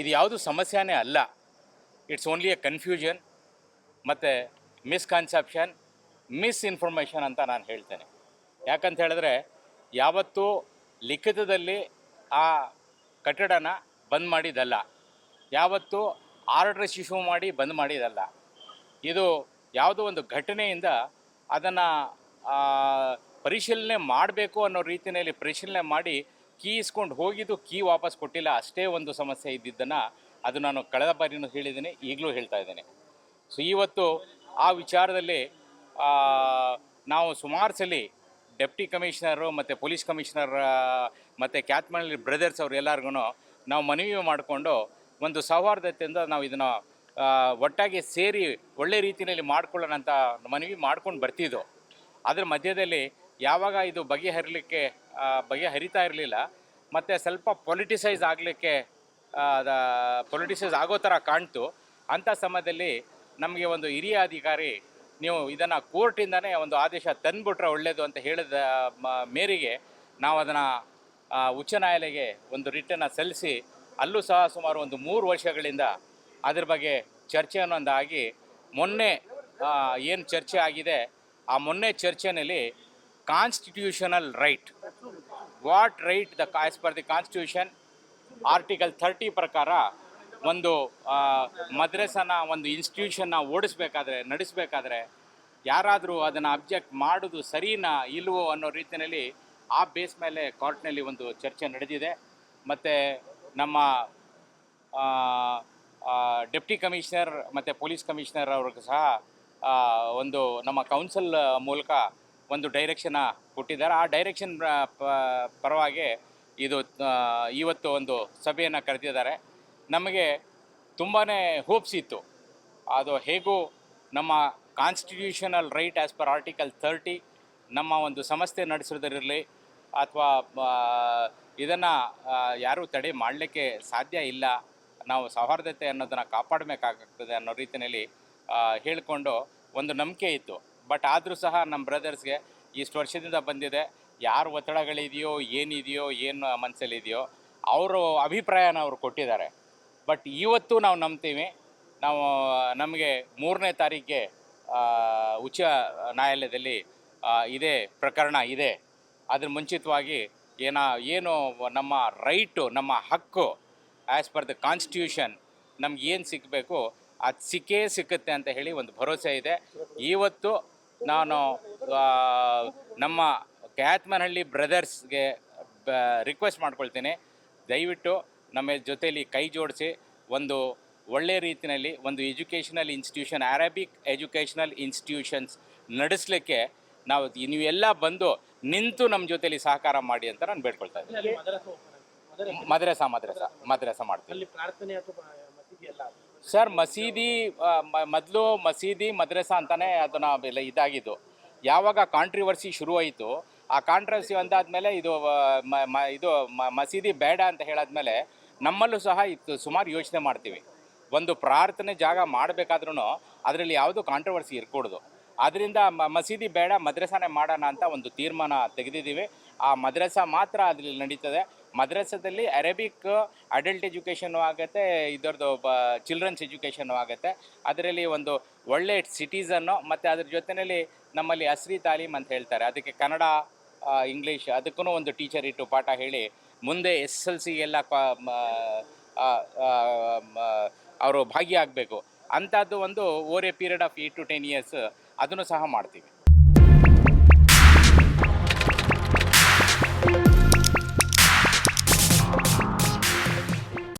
ಇದು ಯಾವುದು ಸಮಸ್ಯೆನೇ ಅಲ್ಲ. ಇಟ್ಸ್ ಓನ್ಲಿ ಎ ಕನ್ಫ್ಯೂಷನ್ ಮತ್ತು ಮಿಸ್ಕನ್ಸೆಪ್ಷನ್ ಮಿಸ್ಇನ್ಫಾರ್ಮೇಷನ್ ಅಂತ ನಾನು ಹೇಳ್ತೇನೆ. ಯಾಕಂತ ಹೇಳಿದ್ರೆ ಯಾವತ್ತೂ ಲಿಖಿತದಲ್ಲಿ ಆ ಕಟ್ಟಡನ ಬಂದ್ ಮಾಡಿದಲ್ಲ. ಯಾವತ್ತೂ ಆರ್ಡರ್ ಇಶ್ಯೂ ಮಾಡಿ ಬಂದ್ ಮಾಡಿದಲ್ಲ. ಇದು ಯಾವುದೋ ಒಂದು ಘಟನೆಯಿಂದ ಅದನ್ನು ಪರಿಶೀಲನೆ ಮಾಡಬೇಕು ಅನ್ನೋ ರೀತಿಯಲ್ಲಿ ಪರಿಶೀಲನೆ ಮಾಡಿ ಕೀ ಇಸ್ಕೊಂಡು ಹೋಗಿದ್ದು ಕೀ ವಾಪಸ್ ಕೊಟ್ಟಿಲ್ಲ, ಅಷ್ಟೇ ಒಂದು ಸಮಸ್ಯೆ ಇದ್ದಿದ್ದನ್ನು ಅದು ನಾನು ಕಳೆದ ಬಾರಿನೂ ಹೇಳಿದ್ದೀನಿ, ಈಗಲೂ ಹೇಳ್ತಾ ಇದ್ದೇನೆ. ಸೊ ಇವತ್ತು ಆ ವಿಚಾರದಲ್ಲಿ ನಾವು ಸುಮಾರು ಸಲ ಡೆಪ್ಟಿ ಕಮಿಷನರು ಮತ್ತು ಪೊಲೀಸ್ ಕಮಿಷನರ್ ಮತ್ತು ಕ್ಯಾತ್ಮಳ್ಳಿ ಬ್ರದರ್ಸ್ ಅವ್ರು ಎಲ್ಲರಿಗೂ ನಾವು ಮನವಿ ಮಾಡಿಕೊಂಡು ಒಂದು ಸೌಹಾರ್ದತೆಯಿಂದ ನಾವು ಇದನ್ನು ಒಟ್ಟಾಗಿ ಸೇರಿ ಒಳ್ಳೆ ರೀತಿಯಲ್ಲಿ ಮಾಡ್ಕೊಳ್ಳೋಣ ಅಂತ ಮನವಿ ಮಾಡ್ಕೊಂಡು ಬರ್ತಿದ್ದೋ. ಅದ್ರ ಮಧ್ಯದಲ್ಲಿ ಯಾವಾಗ ಇದು ಬಗೆಹರಿಲಿಕ್ಕೆ ಬಗೆಹರಿತಾ ಇರಲಿಲ್ಲ, ಮತ್ತು ಸ್ವಲ್ಪ ಪೊಲಿಟಿಸೈಸ್ ಆಗಲಿಕ್ಕೆ ಪೊಲಿಟಿಸೈಸ್ ಆಗೋ ಥರ ಕಾಣ್ತು. ಅಂಥ ಸಮಯದಲ್ಲಿ ನಮಗೆ ಒಂದು ಹಿರಿಯ ಅಧಿಕಾರಿ ನೀವು ಇದನ್ನು ಕೋರ್ಟಿಂದನೇ ಒಂದು ಆದೇಶ ತಂದುಬಿಟ್ರೆ ಒಳ್ಳೆಯದು ಅಂತ ಹೇಳಿದ ಮೇರೆಗೆ ನಾವು ಅದನ್ನು ಉಚ್ಚ ನ್ಯಾಯಾಲಯಕ್ಕೆ ಒಂದು ರಿಟನ್ನು ಸಲ್ಲಿಸಿ, ಅಲ್ಲೂ ಸಹ ಸುಮಾರು ಒಂದು ಮೂರು ವರ್ಷಗಳಿಂದ ಅದ್ರ ಬಗ್ಗೆ ಚರ್ಚೆ ಅನ್ನೊಂದಾಗಿ ಮೊನ್ನೆ ಏನು ಚರ್ಚೆ ಆಗಿದೆ, ಆ ಮೊನ್ನೆ ಚರ್ಚೆನಲ್ಲಿ constitutional right what right the as per the constitution article thirty ಪ್ರಕಾರ ಒಂದು ಮದ್ರಸನ ಒಂದು ಇನ್ಸ್ಟಿಟ್ಯೂಷನ್ನ ಓಡಿಸ್ಬೇಕಾದ್ರೆ, ನಡೆಸಬೇಕಾದ್ರೆ ಯಾರಾದರೂ ಅದನ್ನು ಅಬ್ಜೆಕ್ಟ್ ಮಾಡೋದು ಸರಿನಾ ಇಲ್ವೋ ಅನ್ನೋ ರೀತಿಯಲ್ಲಿ ಆ ಬೇಸ್ ಮೇಲೆ ಕೋರ್ಟ್ನಲ್ಲಿ ಒಂದು ಚರ್ಚೆ ನಡೆದಿದೆ. ಮತ್ತು ನಮ್ಮ ಡೆಪ್ಟಿ ಕಮಿಷನರ್ ಮತ್ತು ಪೊಲೀಸ್ ಕಮಿಷನರ್ ಅವ್ರಿಗೂ ಸಹ ಒಂದು ನಮ್ಮ ಕೌನ್ಸಿಲ್ ಮೂಲಕ ಒಂದು ಡೈರೆಕ್ಷನ್ ಕೊಟ್ಟಿದ್ದಾರೆ. ಆ ಡೈರೆಕ್ಷನ್ ಪರವಾಗಿ ಇದು ಇವತ್ತು ಒಂದು ಸಭೆಯನ್ನು ಕರೆದಿದ್ದಾರೆ. ನಮಗೆ ತುಂಬಾ ಹೋಪ್ಸ್ ಇತ್ತು. ಅದು ಹೇಗೂ ನಮ್ಮ constitutional right as per article thirty ನಮ್ಮ ಒಂದು ಸಂಸ್ಥೆ ನಡೆಸೋದಿರಲಿ ಅಥವಾ ಇದನ್ನು ಯಾರೂ ತಡೆ ಮಾಡಲಿಕ್ಕೆ ಸಾಧ್ಯ ಇಲ್ಲ. ನಾವು ಸೌಹಾರ್ದತೆ ಅನ್ನೋದನ್ನು ಕಾಪಾಡಬೇಕಾಗ್ತದೆ ಅನ್ನೋ ರೀತಿಯಲ್ಲಿ ಹೇಳಿಕೊಂಡು ಒಂದು ನಂಬಿಕೆ ಇತ್ತು. ಬಟ್ ಆದರೂ ಸಹ ನಮ್ಮ ಬ್ರದರ್ಸ್ಗೆ ಇಷ್ಟು ವರ್ಷದಿಂದ ಬಂದಿದೆ. ಯಾರು ಒತ್ತಡಗಳಿದೆಯೋ, ಏನಿದೆಯೋ, ಏನು ಮನಸ್ಸಲ್ಲಿದೆಯೋ ಅವರು ಅಭಿಪ್ರಾಯನ ಅವರು ಕೊಟ್ಟಿದ್ದಾರೆ. ಬಟ್ ಇವತ್ತು ನಾವು ನಂಬ್ತೀವಿ. ನಾವು, ನಮಗೆ ಮೂರನೇ ತಾರೀಕಿಗೆ ಉಚ್ಚ ನ್ಯಾಯಾಲಯದಲ್ಲಿ ಇದೆ ಪ್ರಕರಣ ಇದೆ. ಅದ್ರ ಮುಂಚಿತವಾಗಿ ಏನ, ಏನು ನಮ್ಮ ರೈಟು, ನಮ್ಮ ಹಕ್ಕು ಆ್ಯಸ್ ಪರ್ ದ ಕಾನ್ಸ್ಟಿಟ್ಯೂಷನ್ ನಮ್ಗೆ ಏನು ಸಿಕ್ಕಬೇಕು ಅದು ಸಿಕ್ಕೇ ಸಿಕ್ಕುತ್ತೆ ಅಂತ ಹೇಳಿ ಒಂದು ಭರವಸೆ ಇದೆ. ಇವತ್ತು ನಾನು ನಮ್ಮ ಕ್ಯಾತ್ಮನಹಳ್ಳಿ ಬ್ರದರ್ಸ್ಗೆ ರಿಕ್ವೆಸ್ಟ್ ಮಾಡ್ಕೊಳ್ತೀನಿ. ದಯವಿಟ್ಟು ನಮ್ಮ ಜೊತೆಯಲ್ಲಿ ಕೈ ಜೋಡಿಸಿ ಒಂದು ಒಳ್ಳೆ ರೀತಿಯಲ್ಲಿ ಒಂದು educational institution Arabic educational institutions ನಡೆಸಲಿಕ್ಕೆ ನಾವು ನೀವೆಲ್ಲ ಬಂದು ನಿಂತು ನಮ್ಮ ಜೊತೆಯಲ್ಲಿ ಸಹಕಾರ ಮಾಡಿ ಅಂತ ನಾನು ಬೇಡ್ಕೊಳ್ತಾ ಇದ್ದೀನಿ. ಮದ್ರಸಾ ಮದ್ರಸಾ ಮದ್ರಸಾ ಮಾಡ್ತೀನಿ. ಸರ್, ಮಸೀದಿ ಮೊದಲು ಮಸೀದಿ, ಮದ್ರಸ ಅಂತಲೇ ಅದನ್ನ ಇದಾಗಿದ್ದು. ಯಾವಾಗ ಕಾಂಟ್ರಿವರ್ಸಿ ಶುರುವಾಯಿತು, ಆ ಕಾಂಟ್ರವರ್ಸಿ ಒಂದಾದ್ಮೇಲೆ ಇದು ಇದು ಮಸೀದಿ ಬೇಡ ಅಂತ ಹೇಳಾದ್ಮೇಲೆ ನಮ್ಮಲ್ಲೂ ಸಹ ಇತ್ತು, ಸುಮಾರು ಯೋಚನೆ ಮಾಡ್ತೀವಿ. ಒಂದು ಪ್ರಾರ್ಥನೆ ಜಾಗ ಮಾಡಬೇಕಾದ್ರೂ ಅದರಲ್ಲಿ ಯಾವುದು ಕಾಂಟ್ರವರ್ಸಿ ಇರಕೂಡ್ದು. ಅದರಿಂದ ಮಸೀದಿ ಬೇಡ, ಮದ್ರಸಾನೇ ಮಾಡೋಣ ಅಂತ ಒಂದು ತೀರ್ಮಾನ ತೆಗೆದಿದ್ದೀವಿ. ಆ ಮದ್ರಸಾ ಮಾತ್ರ ಅದರಲ್ಲಿ ನಡೀತದೆ. ಮದ್ರಸದಲ್ಲಿ ಅರೇಬಿಕ್ ಅಡಲ್ಟ್ ಎಜುಕೇಷನು ಆಗುತ್ತೆ, ಇದರದ್ದು ಬ ಚಿಲ್ಡ್ರನ್ಸ್ ಎಜುಕೇಷನು ಆಗುತ್ತೆ. ಅದರಲ್ಲಿ ಒಂದು ಒಳ್ಳೆ ಸಿಟಿಸನ್ನು ಮತ್ತು ಅದ್ರ ಜೊತೆಯಲ್ಲಿ ನಮ್ಮಲ್ಲಿ ಅಸ್ರಿ ತಾಲೀಮ್ ಅಂತ ಹೇಳ್ತಾರೆ. ಅದಕ್ಕೆ ಕನ್ನಡ ಇಂಗ್ಲೀಷ್ ಅದಕ್ಕೂ ಒಂದು ಟೀಚರ್ ಇಟ್ಟು ಪಾಠ ಹೇಳಿ ಮುಂದೆ ಎಸ್ ಎಲ್ ಸಿಗೆಲ್ಲ ಅವರು ಭಾಗಿಯಾಗಬೇಕು. ಅಂಥದ್ದು ಒಂದು over a period of eight to ten years ಅದನ್ನು ಸಹ ಮಾಡ್ತೀವಿ.